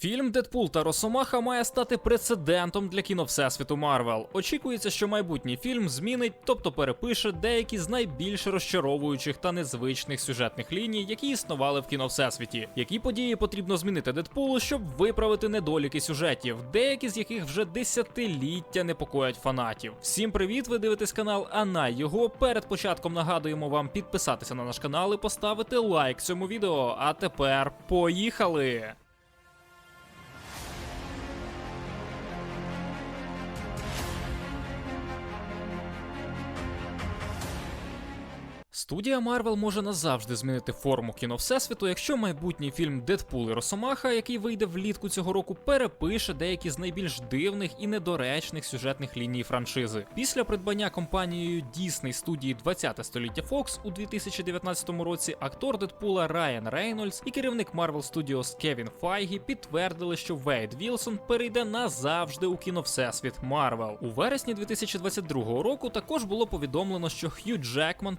Фільм Дедпул та Росомаха має стати прецедентом для кіно Всесвіту Марвел. Очікується, що майбутній фільм змінить, тобто перепише деякі з найбільш розчаровуючих та незвичних сюжетних ліній, які існували в кіно Всесвіті. Які події потрібно змінити Дедпулу, щоб виправити недоліки сюжетів, деякі з яких вже десятиліття непокоять фанатів. Всім привіт! Ви дивитесь канал Ана. Його перед початком нагадуємо вам підписатися на наш канал і поставити лайк цьому відео. А тепер поїхали! Студія Марвел може назавжди змінити форму кіно Всесвіту, якщо майбутній фільм Дедпул і Росомаха, який вийде влітку цього року, перепише деякі з найбільш дивних і недоречних сюжетних ліній франшизи. Після придбання компанією Disney студії 20 століття Fox у 2019 році актор Дедпула Райан Рейнольдс і керівник Marvel Studios Кевін Файгі підтвердили, що Вейд Вілсон перейде назавжди у кіно Всесвіт Марвел. У вересні 2022 року також було повідомлено, що Хью Джекман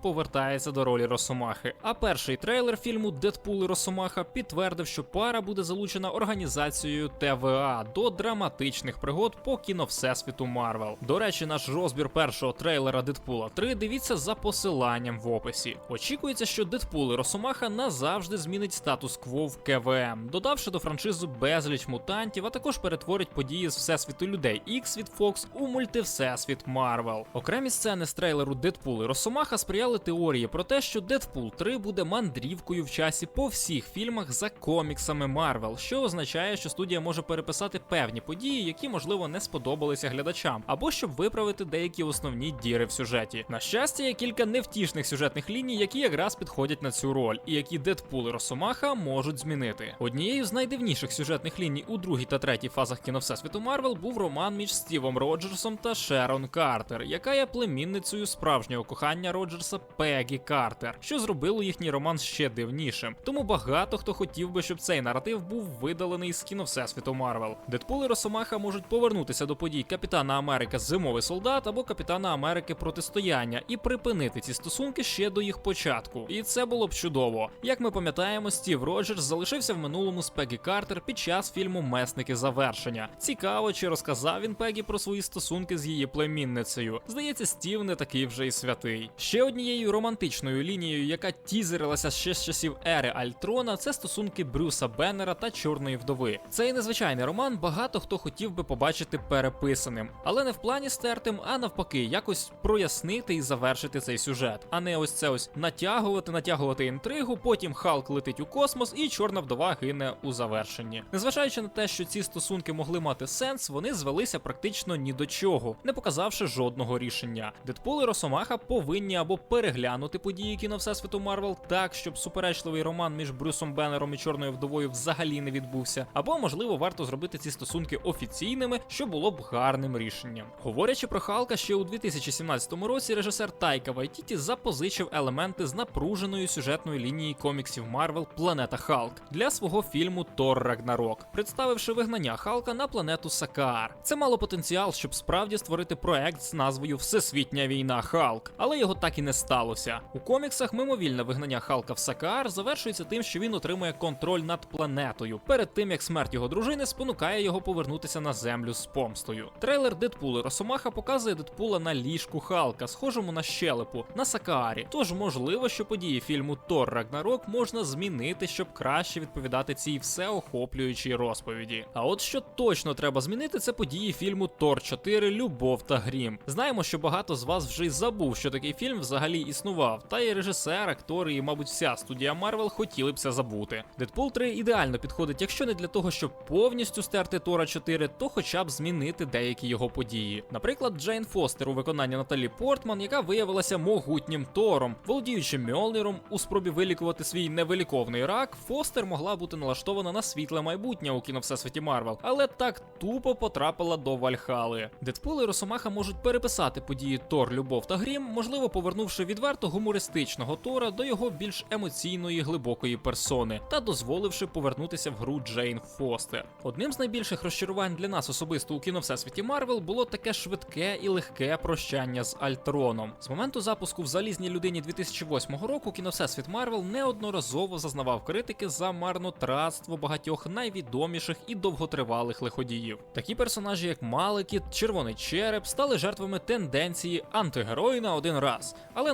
повертається до ролі Росомахи. А перший трейлер фільму Дедпул і Росомаха підтвердив, що пара буде залучена організацією ТВА до драматичних пригод по кіно Всесвіту Марвел. До речі, наш розбір першого трейлера Дедпула 3 дивіться за посиланням в описі. Очікується, що Дедпул і Росомаха назавжди змінить статус-кво в КВМ, додавши до франшизу безліч мутантів, а також перетворить події з всесвіту людей X від Fox у мультивсесвіт Марвел. Окремі сцени з трейлеру Дедпул і Росомаха сприяли теорії про те, що Дедпул 3 буде мандрівкою в часі по всіх фільмах за коміксами Марвел, що означає, що студія може переписати певні події, які можливо не сподобалися глядачам, або щоб виправити деякі основні діри в сюжеті. На щастя, є кілька невтішних сюжетних ліній, які якраз підходять на цю роль, і які Дедпул і Росомаха можуть змінити. Однією з найдивніших сюжетних ліній у другій та третій фазах кіно Всесвіту Марвел був роман між Стівом Роджерсом та Шерон Картер, яка є племінницею справжнього кохання Роджерса Пегі Картер, що зробило їхній роман ще дивнішим. Тому багато хто хотів би, щоб цей наратив був видалений з кіно Всесвіту Марвел. Дедпул і Росомаха можуть повернутися до подій Капітана Америка Зимовий солдат або Капітана Америки Протистояння і припинити ці стосунки ще до їх початку. І це було б чудово. Як ми пам'ятаємо, Стів Роджерс залишився в минулому з Пегі Картер під час фільму Месники завершення. Цікаво, чи розказав він Пегі про свої стосунки з її племінницею. Здається, Стів не такий вже й святий. Ще однією романтичною лінією, яка тізерилася ще з часів ери Альтрона, це стосунки Брюса Беннера та Чорної вдови. Цей незвичайний роман багато хто хотів би побачити переписаним, але не в плані стертим, а навпаки, якось прояснити і завершити цей сюжет, а не ось це ось натягувати, натягувати інтригу. Потім Халк летить у космос, і чорна вдова гине у завершенні. Незважаючи на те, що ці стосунки могли мати сенс, вони звелися практично ні до чого, не показавши жодного рішення. Дедпул і Росомаха повинні або переглянути події кіно Всесвіту Марвел так, щоб суперечливий роман між Брюсом Беннером і Чорною вдовою взагалі не відбувся, або можливо варто зробити ці стосунки офіційними, що було б гарним рішенням. Говорячи про Халка, ще у 2017 році режисер Тайка Вайтіті запозичив елементи з напруженої сюжетної лінії коміксів Марвел Планета Халк для свого фільму Тор Рагнарок, представивши вигнання Халка на планету Сакаар. Це мало потенціал, щоб справді створити проект з назвою Всесвітня війна Халк, але його так і не сталося. У коміксах мимовільне вигнання Халка в Сакаар завершується тим, що він отримує контроль над планетою перед тим як смерть його дружини спонукає його повернутися на землю з помстою. Трейлер Дедпула Росомаха показує Дедпула на ліжку Халка, схожому на щелепу, на Сакаарі. Тож можливо, що події фільму Тор Рагнарок можна змінити, щоб краще відповідати цій всеохоплюючій розповіді. А от що точно треба змінити, це події фільму Тор 4 Любов та Грім. Знаємо, що багато з вас вже й забув, що такий фільм взагалі існував. Та і режисер, актори і, мабуть, вся студія Марвел хотіли б це забути. Дедпул 3 ідеально підходить, якщо не для того, щоб повністю стерти Тора 4, то хоча б змінити деякі його події. Наприклад, Джейн Фостер у виконанні Наталі Портман, яка виявилася могутнім Тором, володіючи Мьолніром у спробі вилікувати свій невиліковний рак, Фостер могла бути налаштована на світле майбутнє у кіно Всесвіті Марвел, але так тупо потрапила до Вальхали. Дедпул і Росомаха можуть переписати події Тор, Любов та Грім, можливо, повернувши відверто суто гумористичного Тора до його більш емоційної глибокої персони та дозволивши повернутися в гру Джейн Фостер. Одним з найбільших розчарувань для нас особисто у кіно Всесвіті Марвел було таке швидке і легке прощання з Альтроном. З моменту запуску в залізній людині 2008 року кіно Всесвіт Марвел неодноразово зазнавав критики за марнотратство багатьох найвідоміших і довготривалих лиходіїв. Такі персонажі, як Маликіт, Червоний Череп, стали жертвами тенденції антигерої на один раз. Але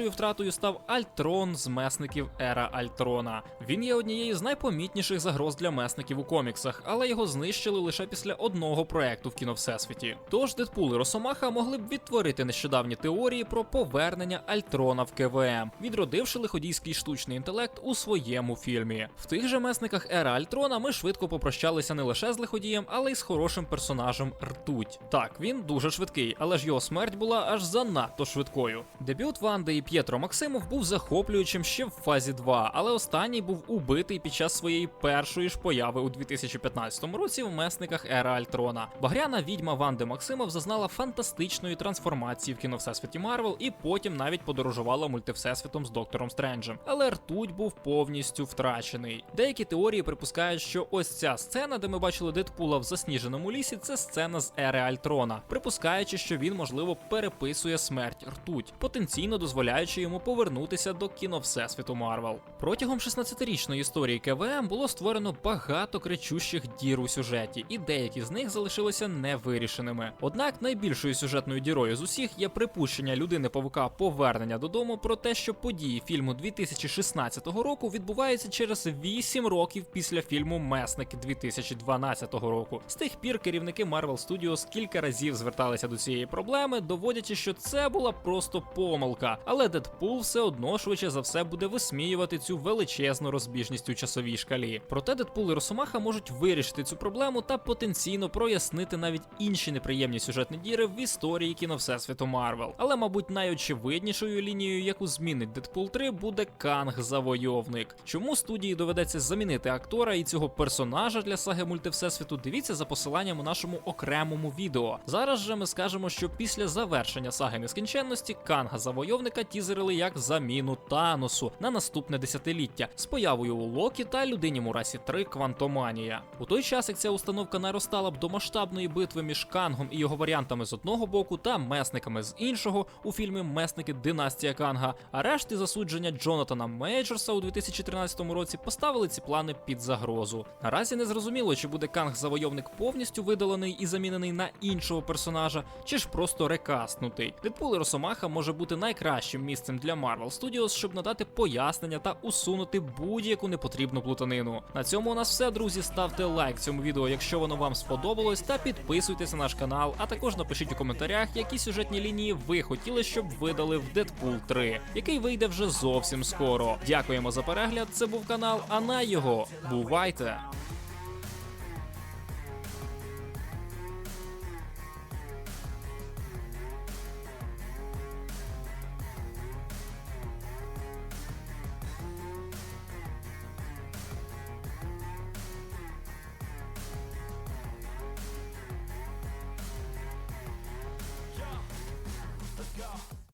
найбільшою втратою став Альтрон з месників Ера Альтрона. Він є однією з найпомітніших загроз для месників у коміксах, але його знищили лише після одного проекту в кіно Всесвіті. Тож Дедпул і Росомаха могли б відтворити нещодавні теорії про повернення Альтрона в КВМ, відродивши лиходійський штучний інтелект у своєму фільмі. В тих же месниках Ера Альтрона ми швидко попрощалися не лише з лиходієм, але й з хорошим персонажем Ртуть. Так, він дуже швидкий, але ж його смерть була аж занадто швидкою. Дебют Ванди і П'єтро Максимов був захоплюючим ще в фазі 2, але останній був убитий під час своєї першої ж появи у 2015 році в месниках Ера Альтрона. Багряна відьма Ванди Максимов зазнала фантастичної трансформації в кіно Всесвіті Марвел і потім навіть подорожувала мультивсесвітом з Доктором Стренджем. Але ртуть був повністю втрачений. Деякі теорії припускають, що ось ця сцена, де ми бачили Дедпула в засніженому лісі, це сцена з Ери Альтрона, припускаючи, що він можливо переписує смерть ртуть, потенційно дозволяючи йому повернутися до кіно Всесвіту Марвел. Протягом 16-річної історії КВМ було створено багато кричущих дір у сюжеті, і деякі з них залишилися невирішеними. Однак найбільшою сюжетною дірою з усіх є припущення людини павука повернення додому про те, що події фільму 2016 року відбуваються через 8 років після фільму Месники 2012 року. З тих пір керівники Marvel Studios кілька разів зверталися до цієї проблеми, доводячи, що це була просто помилка. Але Дедпул все одно швидше за все буде висміювати цю величезну розбіжність у часовій шкалі. Проте Дедпул і Росомаха можуть вирішити цю проблему та потенційно прояснити навіть інші неприємні сюжетні діри в історії кіно Всесвіту Марвел. Але, мабуть, найочевиднішою лінією, яку змінить Дедпул 3, буде Канг Завойовник. Чому студії доведеться замінити актора і цього персонажа для саги мультивсесвіту? Дивіться за посиланням у нашому окремому відео. Зараз же ми скажемо, що після завершення саги нескінченності Канга Завойовника тізерили як заміну Таносу на наступне десятиліття з появою у Локі та людині Мурасі 3 Квантоманія. У той час, як ця установка наростала б до масштабної битви між Кангом і його варіантами з одного боку та месниками з іншого у фільмі Месники Династія Канга, арешт і засудження Джонатана Мейджорса у 2013 році поставили ці плани під загрозу. Наразі не зрозуміло, чи буде Канг завойовник повністю видалений і замінений на іншого персонажа, чи ж просто рекастнутий. Дедпул і Росомаха може бути найкращим місцем для Marvel Studios, щоб надати пояснення та усунути будь-яку непотрібну плутанину. На цьому у нас все, друзі. Ставте лайк цьому відео, якщо воно вам сподобалось, та підписуйтесь на наш канал, а також напишіть у коментарях, які сюжетні лінії ви хотіли, щоб видали в Deadpool 3, який вийде вже зовсім скоро. Дякуємо за перегляд. Це був канал Ана його. Бувайте!